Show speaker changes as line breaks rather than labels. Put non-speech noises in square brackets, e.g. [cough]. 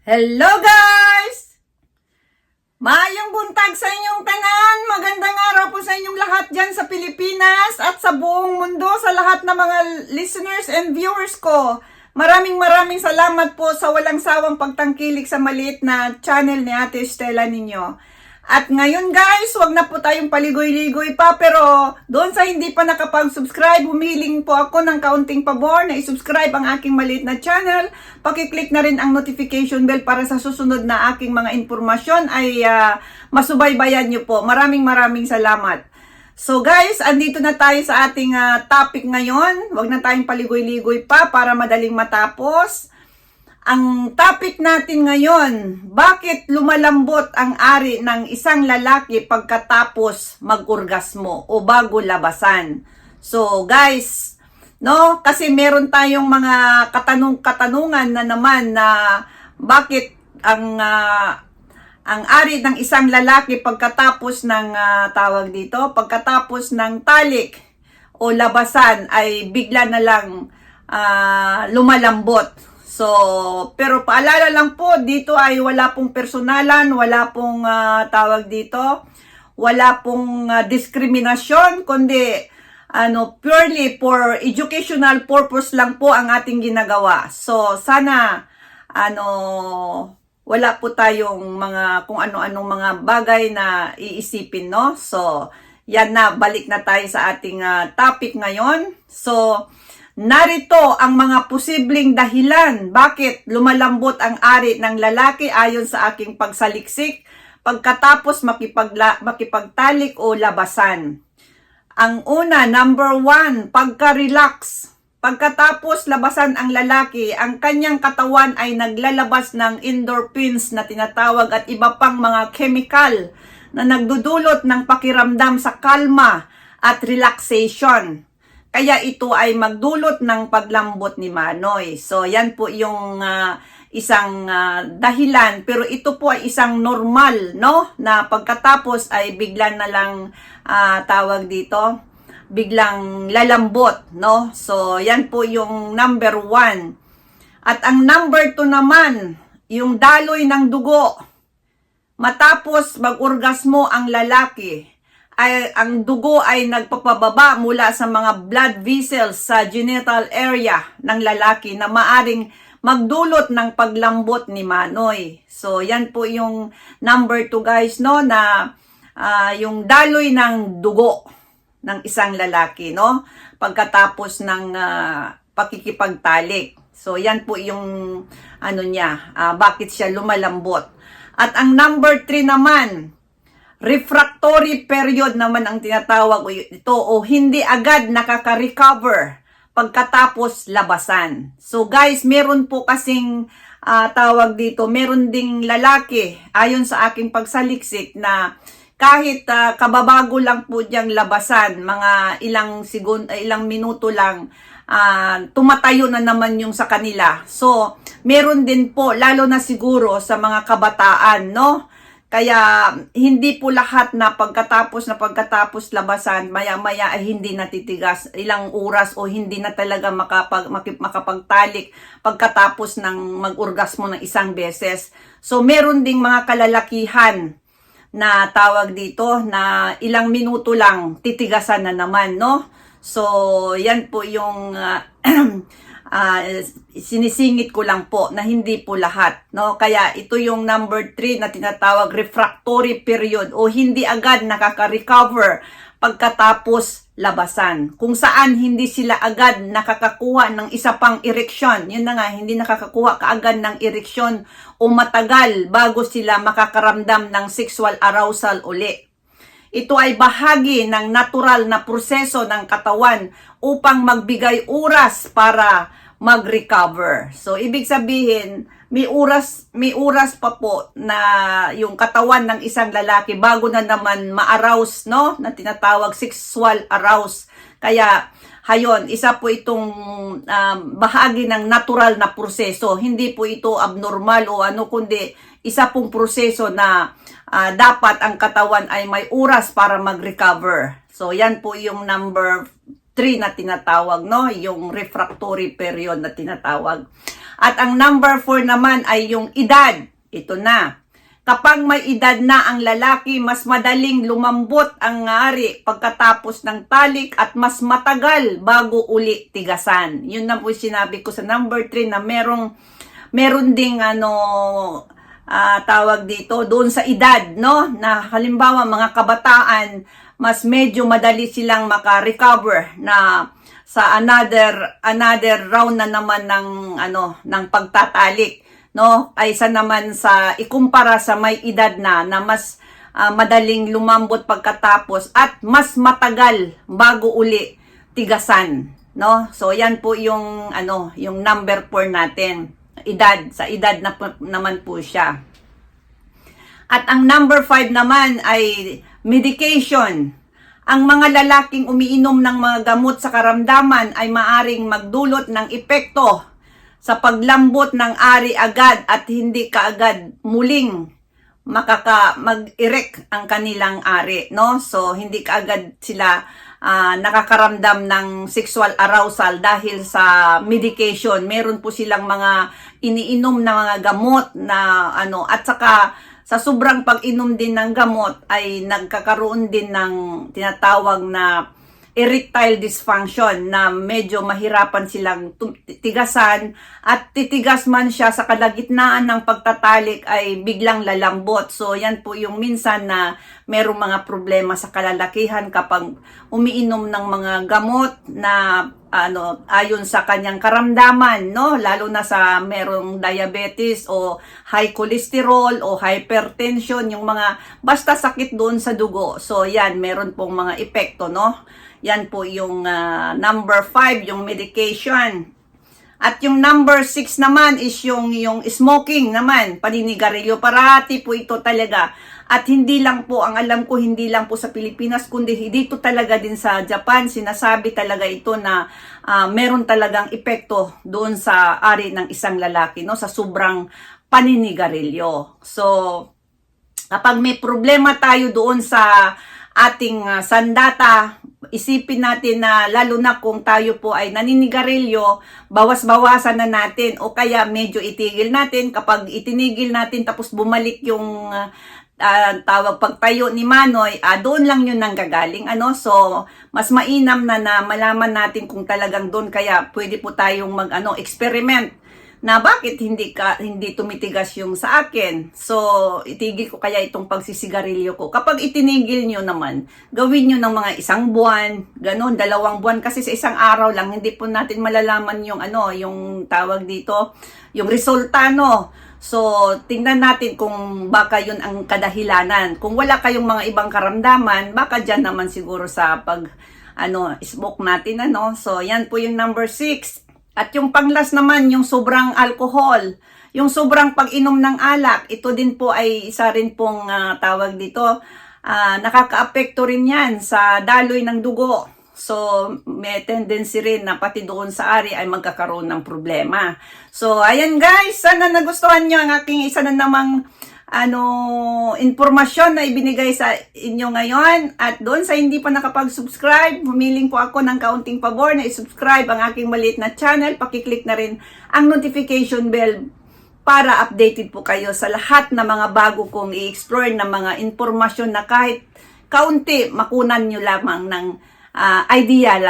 Hello guys! Maayong buntag sa inyong tanan. Magandang araw po sa inyong lahat dyan sa Pilipinas at sa buong mundo sa lahat ng mga listeners and viewers ko. Maraming maraming salamat po sa walang sawang pagtangkilik sa maliit na channel ni Ate Stella ninyo. At ngayon guys, wag na po tayong paligoy-ligoy pa pero doon sa hindi pa nakapag-subscribe, humiling po ako ng kaunting pabor na i-subscribe ang aking maliit na channel. Pakiclick na rin ang notification bell para sa susunod na aking mga impormasyon ay ah, masubaybayan nyo po. Maraming maraming salamat. So guys, andito na tayo sa ating ah, topic ngayon. Wag na tayong paligoy-ligoy pa para madaling matapos. Ang topic natin ngayon, bakit lumalambot ang ari ng isang lalaki pagkatapos mag-orgasmo o bago labasan? So guys, no, kasi meron tayong mga katanong-katanungan na naman na bakit ang ah, ang ari ng isang lalaki pagkatapos ng ah, tawag dito, pagkatapos ng talik o labasan ay bigla na lang ah, lumalambot. So, pero paalala lang po, dito ay wala pong personalan, wala pong ah, tawag dito, wala pong ah, diskriminasyon, kundi ano, purely for educational purpose lang po ang ating ginagawa. So, sana ano, wala po tayong mga kung ano-anong mga bagay na iisipin, no? So, yan na, balik na tayo sa ating ah, topic ngayon. So, narito ang mga posibleng dahilan bakit lumalambot ang ari ng lalaki ayon sa aking pagsaliksik pagkatapos makipagla, makipagtalik o labasan. Ang una, number one, pagka-relax. Pagkatapos labasan ang lalaki, ang kanyang katawan ay naglalabas ng endorphins na tinatawag at iba pang mga chemical na nagdudulot ng pakiramdam sa kalma at relaxation. Kaya ito ay magdulot ng paglambot ni Manoy. So yan po yung ah, isang ah, dahilan. Pero ito po ay isang normal no? Na pagkatapos ay bigla na lang ah, tawag dito biglang lalambot no? So yan po yung number one. At ang number two naman yung daloy ng dugo. Matapos mag-orgasmo ang lalaki ay ang dugo ay nagpapababa mula sa mga blood vessels sa genital area ng lalaki na maaring magdulot ng paglambot ni Manoy. So, yan po yung number two guys, no, na ah, yung daloy ng dugo ng isang lalaki, no, pagkatapos ng ah, pakikipagtalik. So, yan po yung ano niya, ah, bakit siya lumalambot. At ang number three naman, refractory period naman ang tinatawag ito o hindi agad nakaka-recover pagkatapos labasan. So guys, meron po kasing ah, tawag dito, meron ding lalaki ayon sa aking pagsaliksik na kahit ah, kababago lang po diyang labasan, mga ilang segun, eh, ilang minuto lang, ah, tumatayo na naman yung sa kanila. So, meron din po, lalo na siguro sa mga kabataan, no? Kaya hindi po lahat na pagkatapos na pagkatapos labasan, maya-maya ay hindi natitigas ilang oras o hindi na talaga makapag, makapagtalik pagkatapos ng mag-orgasmo ng isang beses. So meron ding mga kalalakihan na tawag dito na ilang minuto lang titigasan na naman, no? So, yan po yung ah, [clears throat] ah, sinisingit ko lang po na hindi po lahat, no? Kaya ito yung number 3 na tinatawag refractory period o hindi agad nakaka-recover pagkatapos labasan. Kung saan hindi sila agad nakakakuha ng isa pang ereksyon. Yun na nga, hindi nakakakuha kaagad ng ereksyon o matagal bago sila makakaramdam ng sexual arousal uli. Ito ay bahagi ng natural na proseso ng katawan upang magbigay oras para mag-recover. So, ibig sabihin, may oras, may oras pa po na yung katawan ng isang lalaki bago na naman ma-arouse, no? Na tinatawag sexual arouse. Kaya, hayon, isa po itong um, bahagi ng natural na proseso. Hindi po ito abnormal o ano, kundi isa pong proseso na ah, dapat ang katawan ay may oras para mag-recover. So, yan po yung number 3 na tinatawag, no? Yung refractory period na tinatawag. At ang number 4 naman ay yung edad. Ito na. Kapag may edad na ang lalaki, mas madaling lumambot ang ngari pagkatapos ng talik at mas matagal bago uli tigasan. Yun na po sinabi ko sa number 3 na merong meron ding ano ah, tawag dito doon sa edad no na halimbawa mga kabataan mas medyo madali silang maka-recover na sa another another round na naman ng ano ng pagtatalik no aysa naman sa ikumpara sa may edad na na mas ah, madaling lumambot pagkatapos at mas matagal bago uli tigasan no? So yan po yung ano yung number 4 natin. Edad sa edad na po- naman po siya. At ang number 5 naman ay medication. Ang mga lalaking umiinom ng mga gamot sa karamdaman ay maaring magdulot ng epekto sa paglambot ng ari agad at hindi kaagad muling makaka mag-erect ang kanilang ari, no? So hindi kaagad sila ah, nakakaramdam ng sexual arousal dahil sa medication. Meron po silang mga iniinom na mga gamot na ano at saka sa sobrang pag-inom din ng gamot ay nagkakaroon din ng tinatawag na erectile dysfunction na medyo mahirapan silang tigasan at titigas man siya sa kalagitnaan ng pagtatalik ay biglang lalambot. So yan po yung minsan na merong mga problema sa kalalakihan kapag umiinom ng mga gamot na ano ayon sa kanyang karamdaman no? Lalo na sa merong diabetes o high cholesterol o hypertension yung mga basta sakit doon sa dugo. So yan meron pong mga epekto no yan po yung ah, number 5 yung medication at yung number 6 naman is yung yung smoking naman, paninigarilyo. Parati po ito talaga. At hindi lang po, ang alam ko, hindi lang po sa Pilipinas, kundi dito talaga din sa Japan, sinasabi talaga ito na ah, meron talagang epekto doon sa ari ng isang lalaki, no? sa sobrang paninigarilyo. So, kapag may problema tayo doon sa ating ah, sandata, isipin natin na lalo na kung tayo po ay naninigarilyo, bawas-bawasan na natin o kaya medyo itigil natin. Kapag itinigil natin tapos bumalik yung ah, ah, tawag pagtayo ni Manoy, ah, doon lang yun nanggagaling. Ano? So, mas mainam na na malaman natin kung talagang doon kaya pwede po tayong mag ano, experiment na bakit hindi ka hindi tumitigas yung sa akin. So, itigil ko kaya itong pagsisigarilyo ko. Kapag itinigil nyo naman, gawin nyo ng mga isang buwan, ganun, dalawang buwan kasi sa isang araw lang hindi po natin malalaman yung ano, yung tawag dito, yung resulta no. So, tingnan natin kung baka yun ang kadahilanan. Kung wala kayong mga ibang karamdaman, baka dyan naman siguro sa pag ano, smoke natin ano. So, yan po yung number 6. At yung panglas naman, yung sobrang alcohol, yung sobrang pag-inom ng alak, ito din po ay isa rin pong ah, tawag dito, ah, nakaka-apekto rin yan sa daloy ng dugo. So, may tendency rin na pati doon sa ari ay magkakaroon ng problema. So, ayan guys, sana nagustuhan nyo ang aking isa na namang ano, informasyon na ibinigay sa inyo ngayon. At doon sa hindi pa nakapag-subscribe, humiling po ako ng kaunting pabor na i-subscribe ang aking maliit na channel. Pakiclick na rin ang notification bell para updated po kayo sa lahat na mga bago kong i-explore na mga informasyon na kahit kaunti makunan nyo lamang ng ah, idea lang